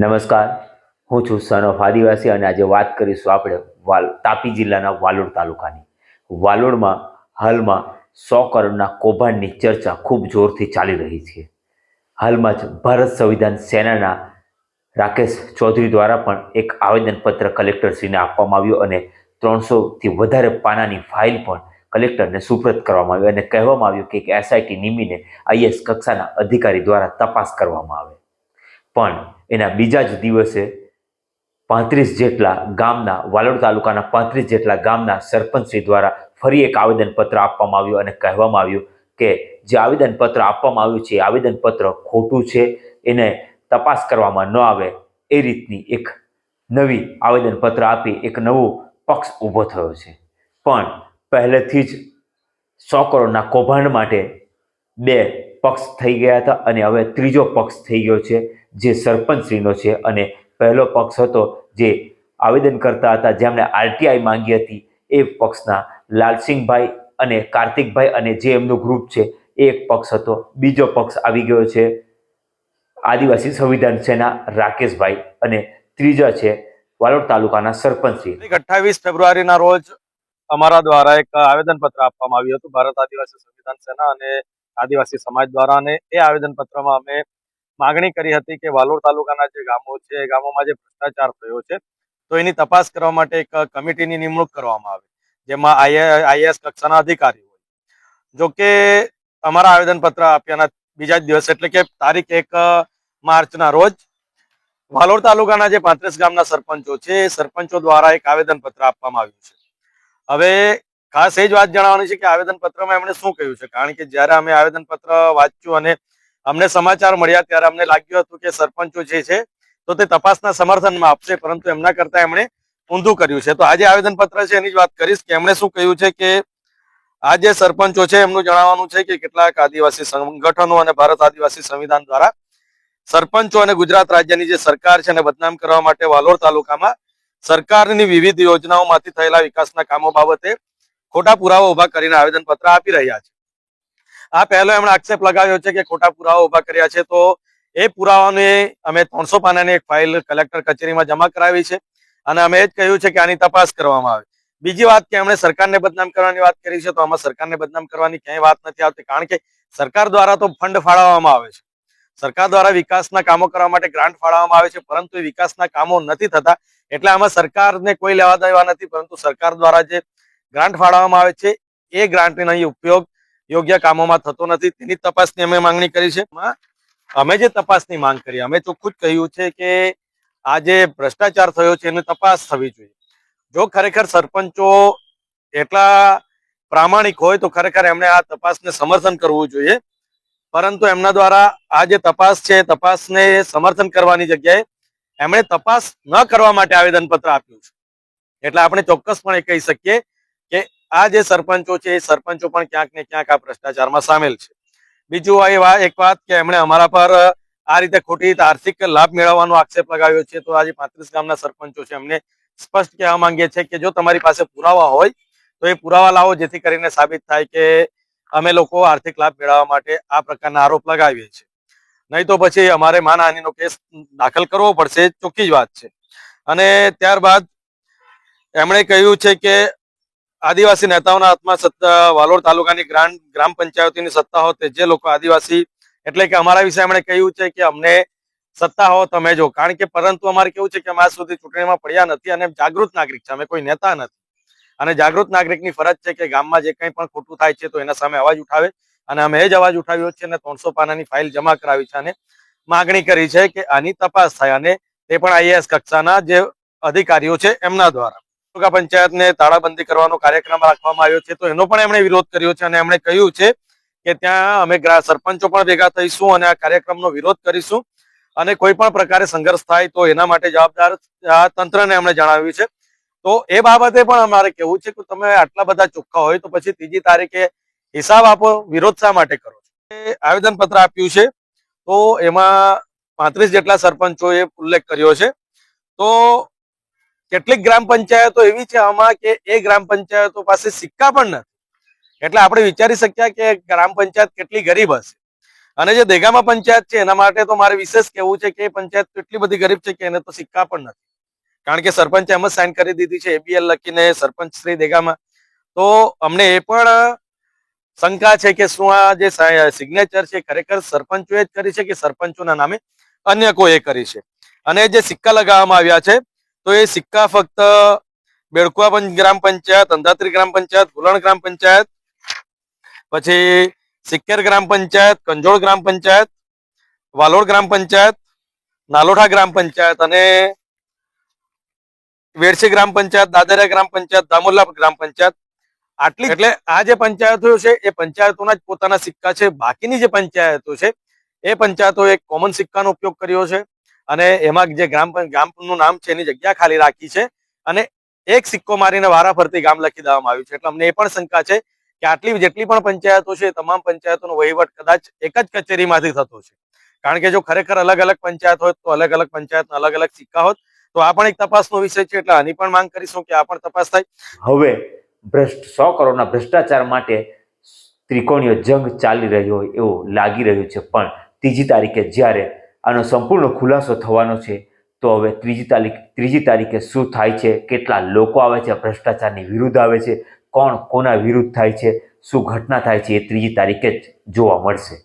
નમસ્કાર. હું છું સન ઓફ આદિવાસી અને આજે વાત કરીશું આપણે વાલ, તાપી જિલ્લાના વાલોડ તાલુકાની. વાલોડમાં હાલમાં સો કરોડના કૌભાંડની ચર્ચા ખૂબ જોરથી ચાલી રહી છે. હાલમાં જ ભારત સંવિધાન સેનાના રાકેશ ચૌધરી દ્વારા પણ એક આવેદનપત્ર કલેક્ટરશ્રીને આપવામાં આવ્યું અને ત્રણસોથી વધારે પાનાની ફાઇલ પણ કલેક્ટરને સુપ્રત કરવામાં આવી અને કહેવામાં આવ્યું કે એક એસઆઈટી નિમીને આઈએસ કક્ષાના અધિકારી દ્વારા તપાસ કરવામાં આવે. પણ એના બીજા જ દિવસે પાંત્રીસ જેટલા ગામના, વાલોડ તાલુકાના પાંત્રીસ જેટલા ગામના સરપંચશ્રી દ્વારા ફરી એક આવેદનપત્ર આપવામાં આવ્યું અને કહેવામાં આવ્યું કે જે આવેદનપત્ર આપવામાં આવ્યું છે, એ આવેદનપત્ર ખોટું છે, એને તપાસ કરવામાં ન આવે, એ રીતની એક નવી આવેદનપત્ર આપી એક નવો પક્ષ ઊભો થયો છે. પણ પહેલેથી જ સો કરોડના કૌભાંડ માટે બે પક્ષ થઈ ગયા હતા અને હવે ત્રીજો પક્ષ થઈ ગયો છે. જે સરપંચશ્રીનો છે અને પહેલો પક્ષ હતો જે આવેદન કરતા હતા જેમણે આરટીઆઈ માંગી હતી, એ પક્ષના લાલસિંહભાઈ અને કાર્તિકભાઈ અને જે એમનું ગ્રુપ છે, એ એક પક્ષ હતો. બીજો પક્ષ આવી ગયો છે આદિવાસી સંવિધાન સેના રાકેશભાઈ અને ત્રીજા છે વાલોડ તાલુકાના સરપંચશ્રી. અઠ્ઠાવીસ ફેબ્રુઆરીના રોજ અમારા દ્વારા એક આવેદનપત્ર આપવામાં આવ્યું હતું. ભારત આદિવાસી સંવિધાન સેના અને આદિવાસી સમાજ દ્વારા અને એ આવેદનપત્રમાં અમે માગણી કરી હતી કે વાલોડ તાલુકાના જે ગામો છે ગામોમાં જે ભ્રષ્ટાચાર થયો છે, તો એની તપાસ કરવા માટે એક કમિટીની નિમણૂક કરવામાં આવે, જેમાં આઈએએસ કક્ષાના અધિકારી હોય. જો કે અમારા આવેદનપત્ર આપ્યાના બીજા જ દિવસ, એટલે કે તારીખ એક માર્ચના રોજ વાલોડ તાલુકાના જે પાંત્રીસ ગામના સરપંચો છે સરપંચો દ્વારા એક આવેદનપત્ર આપવામાં આવ્યું છે. હવે ખાસ એ જ વાત જણાવવાની છે કે આવેદનપત્રમાં એમણે શું કહ્યું છે? કારણ કે જ્યારે અમે આવેદનપત્ર વાંચ્યું અને અમને સમાચાર મળ્યા ત્યારે અમને લાગ્યું હતું કે સરપંચો જે છે, તો તે તપાસના સમર્થનમાં આપશે, પરંતુ એમના કરતા એમણે ઊંધું કર્યું છે. તો આજે આવેદનપત્ર છે, એની જ વાત કરીશ કે એમણે શું કહ્યું છે કે આ જે સરપંચો છે, એમનું જણાવવાનું છે કે કેટલાક આદિવાસી સંગઠનો અને ભારત આદિવાસી સંવિધાન દ્વારા સરપંચો અને ગુજરાત રાજ્યની જે સરકાર છે એને બદનામ કરવા માટે વાલોર તાલુકામાં સરકારની વિવિધ યોજનાઓમાંથી થયેલા વિકાસના કામો બાબતે ખોટા પુરાવા ઊભા કરીને આવેદનપત્ર આપી રહ્યા છે. આ પહેલો એમણે આક્ષેપ લગાવ્યો છે કે ખોટા પુરાવા ઊભા કર્યા છે. તો એ પુરાવાને અમે ત્રણસો પાનાની એક ફાઇલ કલેક્ટર કચેરીમાં જમા કરાવી છે અને અમે એ જ કહ્યું છે કે આની તપાસ કરવામાં આવે. બીજી વાત કે એમણે સરકારને બદનામ કરવાની વાત કરી છે તો આમાં સરકારને બદનામ કરવાની ક્યાંય વાત નથી આવતી, કારણ કે સરકાર દ્વારા તો ફંડ ફાળવવામાં આવે છે. સરકાર દ્વારા વિકાસના કામો કરવા માટે ગ્રાન્ટ ફાળવવામાં આવે છે, પરંતુ વિકાસના કામો નથી થતા, એટલે આમાં સરકારને કોઈ લેવા દેવા નથી, પરંતુ સરકાર દ્વારા જે ગ્રાન્ટ ફાળવવામાં આવે છે, એ ગ્રાન્ટનો અહીં ઉપયોગ યોગ્ય કામોમાં થતો નથી. તેની તપાસની અમે માંગણી કરી છે. અમે જે તપાસની માંગ કરી, અમે ચોખ્ખું જ કહ્યું છે કે આ જે ભ્રષ્ટાચાર થયો છે, એની તપાસ થવી જોઈએ. જો ખરેખર સરપંચો એટલા પ્રામાણિક હોય, તો ખરેખર એમણે આ તપાસને સમર્થન કરવું જોઈએ. પરંતુ એમના દ્વારા આ જે તપાસ છે તપાસને સમર્થન કરવાની જગ્યાએ એમણે તપાસ ન કરવા માટે આવેદનપત્ર આપ્યું છે. એટલે આપણે ચોક્કસપણે કહી શકીએ આ જે સરપંચો છે, એ સરપંચો પણ ક્યાંક ને ક્યાંક આ ભ્રષ્ટાચારમાં સામેલ છે. બીજું આ એક વાત કે એમણે અમારા પર આ રીતે ખોટી આર્થિક લાભ મેળવવાનો આક્ષેપ લગાવ્યો છે, તો આજે પાંત્રીસ ગામના સરપંચો છે. એમને સ્પષ્ટ કહેવા માંગીએ છીએ કે જો તમારી પાસે પુરાવા હોય, તો એ પુરાવા લાવો, જેથી કરીને સાબિત થાય કે અમે લોકો આર્થિક લાભ મેળવવા માટે આ પ્રકારના આરોપ લગાવીએ છીએ. નહીં તો પછી અમારે માનહાનિનો કેસ દાખલ કરવો પડશે ચોખ્ખી જ વાત છે. અને ત્યારબાદ એમણે કહ્યું છે કે આદિવાસી નેતાઓના હાથમાં સત્તા, વાલોડ તાલુકાની ગ્રામ પંચાયતોની સત્તા હોત જે લોકો આદિવાસી, એટલે કે અમારા વિશે એમણે કહ્યું છે કે અમને સત્તા હો તમે જો. કારણ કે પરંતુ અમારે કેવું છે કે અમે આજ સુધી ચૂંટણીમાં પડ્યા નથી અને જાગૃત નાગરિક છે. અમે કોઈ નેતા નથી. અને જાગૃત નાગરિકની ફરજ છે કે ગામમાં જે કંઈ પણ ખોટું થાય છે તો એના સામે અવાજ ઉઠાવે. અને અમે એ જ અવાજ ઉઠાવ્યો છે અને ત્રણસો પાનાની ફાઇલ જમા કરાવી છે અને માગણી કરી છે કે આની તપાસ થાય અને તે પણ આઈએએસ કક્ષાના જે અધિકારીઓ છે એમના દ્વારા. તાલુકા પંચાયતને તાળાબંધી કરવાનો કાર્યક્રમ રાખવામાં આવ્યો છે, તો એનો પણ એમણે વિરોધ કર્યો છે અને એમણે કહ્યું છે કે ત્યાં અમે સરપંચો પણ ભેગા થઈશું અને આ કાર્યક્રમનો વિરોધ કરીશું અને કોઈ પણ પ્રકારે સંઘર્ષ થાય તો એના માટે જવાબદાર તંત્રને એમણે જણાવ્યું છે. તો એ બાબતે પણ અમારે કેવું છે કે તમે આટલા બધા ચોખ્ખા હોય તો પછી ત્રીજી તારીખે હિસાબ આપો, વિરોધ શા માટે કરો છો? આવેદન પત્ર આપ્યું છે, તો એમાં પાંત્રીસ જેટલા સરપંચોએ ઉલ્લેખ કર્યો છે. તો કેટલીક ગ્રામ પંચાયતો એવી છે આમાં કે એ ગ્રામ પંચાયતો પાસે સિક્કા પણ નથી. એટલે આપણે વિચારી શક્યા કે ગ્રામ પંચાયત કેટલી ગરીબ હશે. અને જે દેગામા પંચાયત છે, એના માટે તો મારે વિશેષ કહેવું છે કે પંચાયત કેટલી બધી ગરીબ છે કે એને તો સિક્કા પણ નથી. કારણ કે સરપંચે એમ જ સાઇન કરી દીધી છે એબીએલ લખીને સરપંચ શ્રી દેગામાં. તો અમને એ પણ શંકા છે કે શું આ જે સિગ્નેચર છે, ખરેખર સરપંચોએ જ કરી છે કે સરપંચોના નામે અન્ય કોઈએ કરી છે? અને જે સિક્કા લગાવવામાં આવ્યા છે તો એ સિક્કા ફક્ત બેડકુવા ગ્રામ પંચાયત, અંધાત્રી ગ્રામ પંચાયત ગુલણ ગ્રામ પંચાયત, પછી સિક્કેર ગ્રામ પંચાયત, કંજોળ ગ્રામ પંચાયત, વાલોડ ગ્રામ પંચાયત, નાલોઠા ગ્રામ પંચાયત અને વેડસી ગ્રામ પંચાયત, દાદરિયા ગ્રામ પંચાયત દામોલા ગ્રામ પંચાયત. આટલી એટલે આ જે પંચાયતો છે, એ પંચાયતોના જ પોતાના સિક્કા છે. બાકીની જે પંચાયતો છે, એ પંચાયતો એક કોમન સિક્કાનો ઉપયોગ કર્યો છે. અને એમાં જે ગ્રામ ગામનું નામ છે એની જગ્યા ખાલી રાખી છે અને એક સિક્કો મારીને વારા ફરતી ગામ લખી દેવામાં આવ્યું છે. એટલે અમને એ પણ શંકા છે કે આટલી, જેટલી પણ પંચાયતો છે તમામ પંચાયતોનો વહીવટ કદાચ એક જ કચેરીમાંથી થતો છે. કારણ કે જો ખરેખર અલગ અલગ પંચાયત હોત તો અલગ અલગ પંચાયતના અલગ અલગ સિક્કા હોત. તો આ પણ એક તપાસનો વિષય છે એટલે આની પણ માંગ કરીશું કે આ પણ તપાસ થાય. હવે ભ્રષ્ટ, સો કરોડના ભ્રષ્ટાચાર માટે ત્રિકોણીય જંગ ચાલી રહ્યો હોય એવું લાગી રહ્યું છે. પણ ત્રીજી તારીખે જ્યારે આનો સંપૂર્ણ ખુલાસો થવાનો છે. તો હવે ત્રીજી તારીખ, ત્રીજી તારીખે શું થાય છે? કેટલા લોકો આવે છે? ભ્રષ્ટાચારની વિરુદ્ધ આવે છે? કોણ કોના વિરુદ્ધ થાય છે? શું ઘટના થાય છે? એ ત્રીજી તારીખે જ જોવા મળશે.